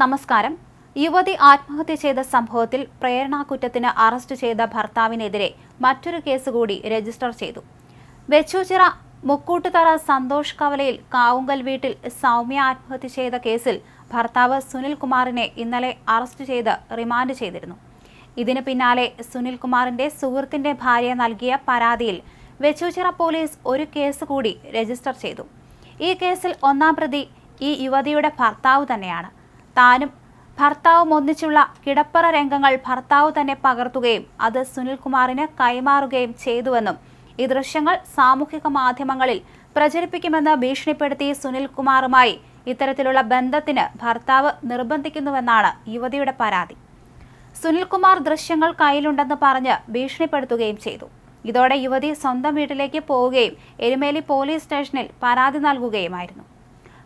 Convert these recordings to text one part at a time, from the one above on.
നമസ്കാരം. യുവതി ആത്മഹത്യ ചെയ്ത സംഭവത്തിൽ പ്രേരണാകുറ്റത്തിന് അറസ്റ്റ് ചെയ്ത ഭർത്താവിനെതിരെ മറ്റൊരു കേസ് കൂടി രജിസ്റ്റർ ചെയ്തു. വെച്ചൂച്ചിറ മുക്കൂട്ടുതറ സന്തോഷ് കവലയിൽ കാവുങ്കൽ വീട്ടിൽ സൗമ്യ ആത്മഹത്യ ചെയ്ത കേസിൽ ഭർത്താവ് സുനിൽകുമാറിനെ ഇന്നലെ അറസ്റ്റ് ചെയ്ത് റിമാൻഡ് ചെയ്തിരുന്നു. ഇതിന് പിന്നാലെ സുനിൽകുമാറിന്റെ സുഹൃത്തിന്റെ ഭാര്യ നൽകിയ പരാതിയിൽ വെച്ചൂച്ചിറ പോലീസ് ഒരു കേസ് കൂടി രജിസ്റ്റർ ചെയ്തു. ഈ കേസിൽ ഒന്നാം പ്രതി ഈ യുവതിയുടെ ഭർത്താവ് തന്നെയാണ്. താനും ഭർത്താവും ഒന്നിച്ചുള്ള കിടപ്പറ രംഗങ്ങൾ ഭർത്താവ് തന്നെ പകർത്തുകയും അത് സുനിൽകുമാറിന് കൈമാറുകയും ചെയ്തുവെന്നും ഈ ദൃശ്യങ്ങൾ സാമൂഹിക മാധ്യമങ്ങളിൽ പ്രചരിപ്പിക്കുമെന്ന് ഭീഷണിപ്പെടുത്തി സുനിൽകുമാറുമായി ഇത്തരത്തിലുള്ള ബന്ധത്തിന് ഭർത്താവ് നിർബന്ധിക്കുന്നുവെന്നാണ് യുവതിയുടെ പരാതി. സുനിൽകുമാർ ദൃശ്യങ്ങൾ കയ്യിലുണ്ടെന്ന് പറഞ്ഞ് ഭീഷണിപ്പെടുത്തുകയും ചെയ്തു. ഇതോടെ യുവതി സ്വന്തം വീട്ടിലേക്ക് പോവുകയും എരുമേലി പോലീസ് സ്റ്റേഷനിൽ പരാതി നൽകുകയുമായിരുന്നു.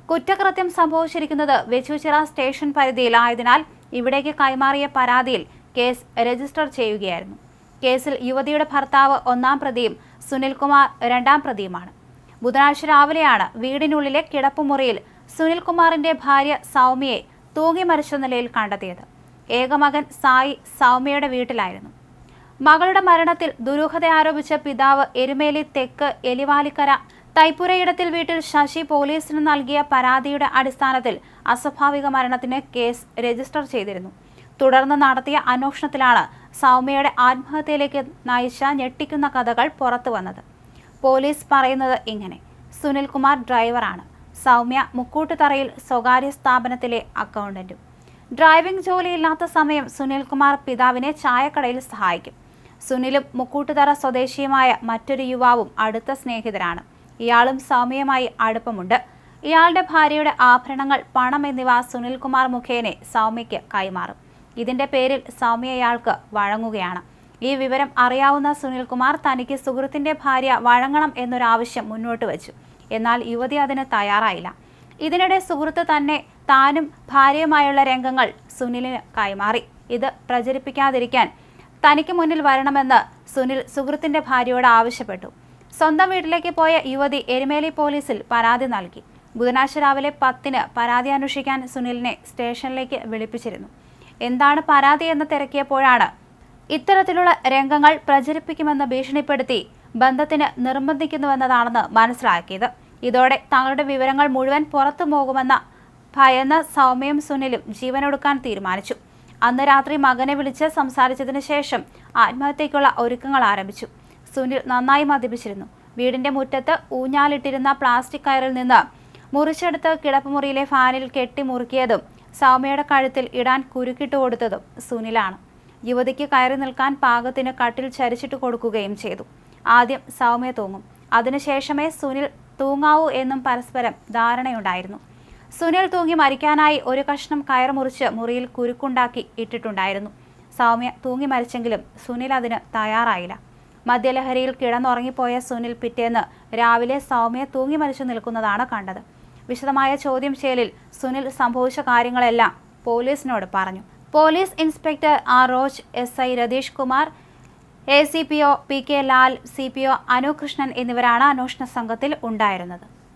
കുറ്റകൃത്യം സംഭവിച്ചിരിക്കുന്നത് വെച്ചൂച്ചിറ സ്റ്റേഷൻ പരിധിയിലായതിനാൽ ഇവിടേക്ക് കൈമാറിയ പരാതിയിൽ കേസ് രജിസ്റ്റർ ചെയ്യുകയായിരുന്നു. കേസിൽ യുവതിയുടെ ഭർത്താവ് ഒന്നാം പ്രതിയും സുനിൽകുമാർ രണ്ടാം പ്രതിയുമാണ്. ബുധനാഴ്ച രാവിലെയാണ് വീടിനുള്ളിലെ കിടപ്പുമുറിയിൽ സുനിൽകുമാറിന്റെ ഭാര്യ സൗമ്യയെ തൂങ്ങി മരിച്ച നിലയിൽ കണ്ടെത്തിയത്. ഏകമകൻ സായി സൗമ്യയുടെ വീട്ടിലായിരുന്നു. മകളുടെ മരണത്തിൽ ദുരൂഹത ആരോപിച്ച പിതാവ് എരുമേലി തെക്ക് എലിവാലിക്കര തൈപ്പുരയിടത്തിൽ വീട്ടിൽ ശശി പോലീസിന് നൽകിയ പരാതിയുടെ അടിസ്ഥാനത്തിൽ അസ്വാഭാവിക മരണത്തിന് കേസ് രജിസ്റ്റർ ചെയ്തിരുന്നു. തുടർന്ന് നടത്തിയ അന്വേഷണത്തിലാണ് സൗമ്യയുടെ ആത്മഹത്യയിലേക്ക് നയിച്ച ഞെട്ടിക്കുന്ന കഥകൾ പുറത്തു വന്നത്. പോലീസ് പറയുന്നത് ഇങ്ങനെ. സുനിൽകുമാർ ഡ്രൈവറാണ്. സൗമ്യ മുക്കൂട്ടുതറയിൽ സ്വകാര്യ സ്ഥാപനത്തിലെ അക്കൗണ്ടന്റും. ഡ്രൈവിംഗ് ജോലിയില്ലാത്ത സമയം സുനിൽകുമാർ പിതാവിനെ ചായക്കടയിൽ സഹായിക്കും. സുനിലും മുക്കൂട്ടുതറ സ്വദേശിയുമായ മറ്റൊരു യുവാവും അടുത്ത സ്നേഹിതരാണ്. ഇയാളും സൗമ്യയുമായി അടുപ്പമുണ്ട്. ഇയാളുടെ ഭാര്യയുടെ ആഭരണങ്ങൾ പണം എന്നിവ സുനിൽകുമാർ മുഖേനെ സൗമ്യയ്ക്ക് കൈമാറും. ഇതിന്റെ പേരിൽ സൗമ്യ ഇയാൾക്ക് വഴങ്ങുകയാണ്. ഈ വിവരം അറിയാവുന്ന സുനിൽകുമാർ തനിക്ക് സുഹൃത്തിന്റെ ഭാര്യ വഴങ്ങണം എന്നൊരാവശ്യം മുന്നോട്ട് വച്ചു. എന്നാൽ യുവതി അതിന് തയ്യാറായില്ല. ഇതിനിടെ സുഹൃത്ത് തന്നെ താനും ഭാര്യയുമായുള്ള രംഗങ്ങൾ സുനിലിന് കൈമാറി. ഇത് പ്രചരിപ്പിക്കാതിരിക്കാൻ തനിക്ക് മുന്നിൽ വരണമെന്ന് സുനിൽ സുഹൃത്തിന്റെ ഭാര്യയോട് ആവശ്യപ്പെട്ടു. സ്വന്തം വീട്ടിലേക്ക് പോയ യുവതി എരുമേലി പോലീസിൽ പരാതി നൽകി. ബുധനാഴ്ച രാവിലെ പത്തിന് പരാതി അന്വേഷിക്കാൻ സുനിലിനെ സ്റ്റേഷനിലേക്ക് വിളിപ്പിച്ചിരുന്നു. എന്താണ് പരാതി എന്ന് തിരക്കിയപ്പോഴാണ് ഇത്തരത്തിലുള്ള രംഗങ്ങൾ പ്രചരിപ്പിക്കുമെന്ന് ഭീഷണിപ്പെടുത്തി ബന്ധത്തിന് നിർബന്ധിക്കുന്നുവെന്നതാണെന്ന് മനസ്സിലാക്കിയത്. ഇതോടെ തങ്ങളുടെ വിവരങ്ങൾ മുഴുവൻ പുറത്തു പോകുമെന്ന ഭയന്ന സൗമ്യം സുനിലും ജീവനൊടുക്കാൻ തീരുമാനിച്ചു. അന്ന് രാത്രി മകനെ വിളിച്ച് സംസാരിച്ചതിന് ശേഷം ആത്മഹത്യയ്ക്കുള്ള ഒരുക്കങ്ങൾ ആരംഭിച്ചു. സുനിൽ നന്നായി മദ്യപിച്ചിരുന്നു. വീടിന്റെ മുറ്റത്ത് ഊഞ്ഞാലിട്ടിരുന്ന പ്ലാസ്റ്റിക് കയറിൽ നിന്ന് മുറിച്ചെടുത്ത് കിടപ്പുമുറിയിലെ ഫാനിൽ കെട്ടി മുറുക്കിയതും സൗമ്യയുടെ കഴുത്തിൽ ഇടാൻ കുരുക്കിട്ട് കൊടുത്തതും സുനിലാണ്. യുവതിക്ക് കയറി നിൽക്കാൻ പാകത്തിന് കട്ടിൽ ചരിച്ചിട്ട് കൊടുക്കുകയും ചെയ്തു. ആദ്യം സൗമ്യ തൂങ്ങും. അതിനുശേഷമേ സുനിൽ തൂങ്ങാവൂ എന്നും പരസ്പരം ധാരണയുണ്ടായിരുന്നു. സുനിൽ തൂങ്ങി മരിക്കാനായി ഒരു കഷ്ണം കയർ മുറിച്ച് മുറിയിൽ കുരുക്കുണ്ടാക്കി ഇട്ടിട്ടുണ്ടായിരുന്നു. സൗമ്യ തൂങ്ങി മരിച്ചെങ്കിലും സുനിൽ അതിന് തയ്യാറായില്ല. മദ്യലഹരിയിൽ കിടന്നുറങ്ങിപ്പോയ സുനിൽ പിറ്റേന്ന് രാവിലെ സൗമ്യ തൂങ്ങി മരിച്ചു നിൽക്കുന്നതാണ് കണ്ടത്. വിശദമായ ചോദ്യം ചെയ്യലിൽ സുനിൽ സംഭവിച്ച കാര്യങ്ങളെല്ലാം പോലീസിനോട് പറഞ്ഞു. Police inspector R Roj S I Ratheesh Kumar A C P O P K Lal C P O Anukrishnan എന്നിവരാണ് അന്വേഷണ സംഘത്തിൽ ഉണ്ടായിരുന്നത്.